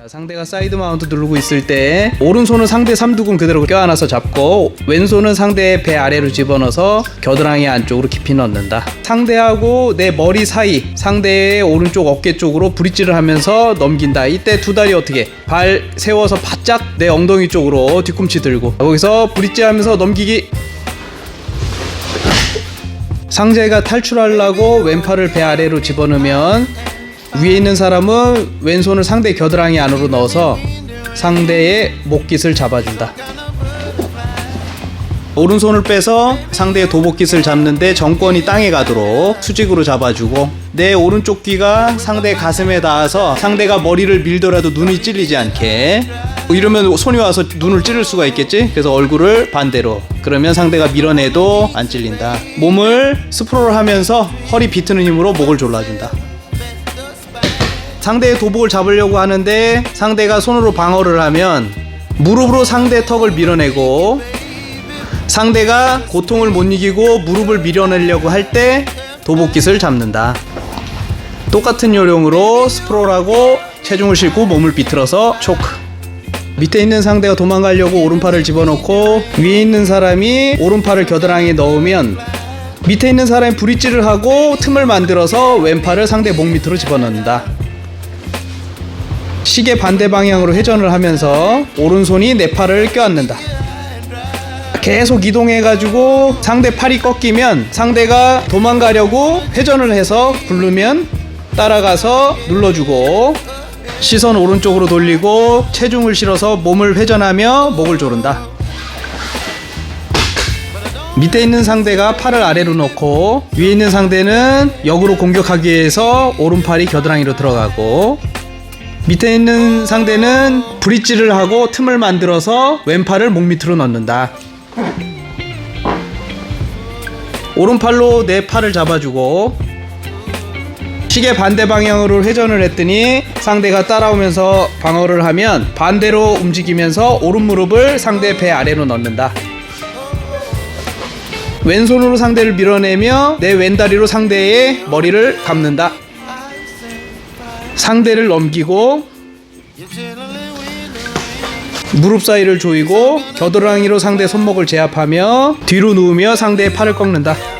자, 상대가 사이드 마운트 누르고 있을 때 오른손은 상대 삼두근 그대로 껴안아서 잡고 왼손은 상대의 배 아래로 집어넣어서 겨드랑이 안쪽으로 깊이 넣는다. 상대하고 내 머리 사이 상대의 오른쪽 어깨 쪽으로 브릿지를 하면서 넘긴다. 이때 두 다리 어떻게 발 세워서 바짝 내 엉덩이 쪽으로 뒤꿈치 들고 거기서 브릿지 하면서 넘기기 상대가 탈출하려고 왼팔을 배 아래로 집어넣으면 위에 있는 사람은 왼손을 상대 겨드랑이 안으로 넣어서 상대의 목깃을 잡아준다. 오른손을 빼서 상대의 도복깃을 잡는데 정권이 땅에 가도록 수직으로 잡아주고 내 오른쪽 귀가 상대 가슴에 닿아서 상대가 머리를 밀더라도 눈이 찔리지 않게. 뭐 이러면 손이 와서 눈을 찌를 수가 있겠지? 그래서 얼굴을 반대로. 그러면 상대가 밀어내도 안 찔린다. 몸을 스프롤 하면서 허리 비트는 힘으로 목을 졸라준다 상대의 도복을 잡으려고 하는데 상대가 손으로 방어를 하면 무릎으로 상대 턱을 밀어내고 상대가 고통을 못 이기고 무릎을 밀어내려고 할 때 도복깃을 잡는다. 똑같은 요령으로 스프롤하고 체중을 싣고 몸을 비틀어서 초크. 밑에 있는 상대가 도망가려고 오른팔을 집어넣고 위에 있는 사람이 오른팔을 겨드랑이에 넣으면 밑에 있는 사람이 브릿지를 하고 틈을 만들어서 왼팔을 상대 목 밑으로 집어넣는다. 시계 반대 방향으로 회전을 하면서 오른손이 내 팔을 껴안는다. 계속 이동해가지고 상대 팔이 꺾이면 상대가 도망가려고 회전을 해서 굴르면 따라가서 눌러주고 시선 오른쪽으로 돌리고 체중을 실어서 몸을 회전하며 목을 조른다. 밑에 있는 상대가 팔을 아래로 놓고 위에 있는 상대는 역으로 공격하기 위해서 오른팔이 겨드랑이로 들어가고 밑에 있는 상대는 브릿지를 하고 틈을 만들어서 왼팔을 목 밑으로 넣는다. 오른팔로 내 팔을 잡아주고 시계 반대 방향으로 회전을 했더니 상대가 따라오면서 방어를 하면 반대로 움직이면서 오른 무릎을 상대 배 아래로 넣는다. 왼손으로 상대를 밀어내며 내 왼다리로 상대의 머리를 감는다. 상대를 넘기고 무릎 사이를 조이고 겨드랑이로 상대 손목을 제압하며 뒤로 누우며 상대의 팔을 꺾는다.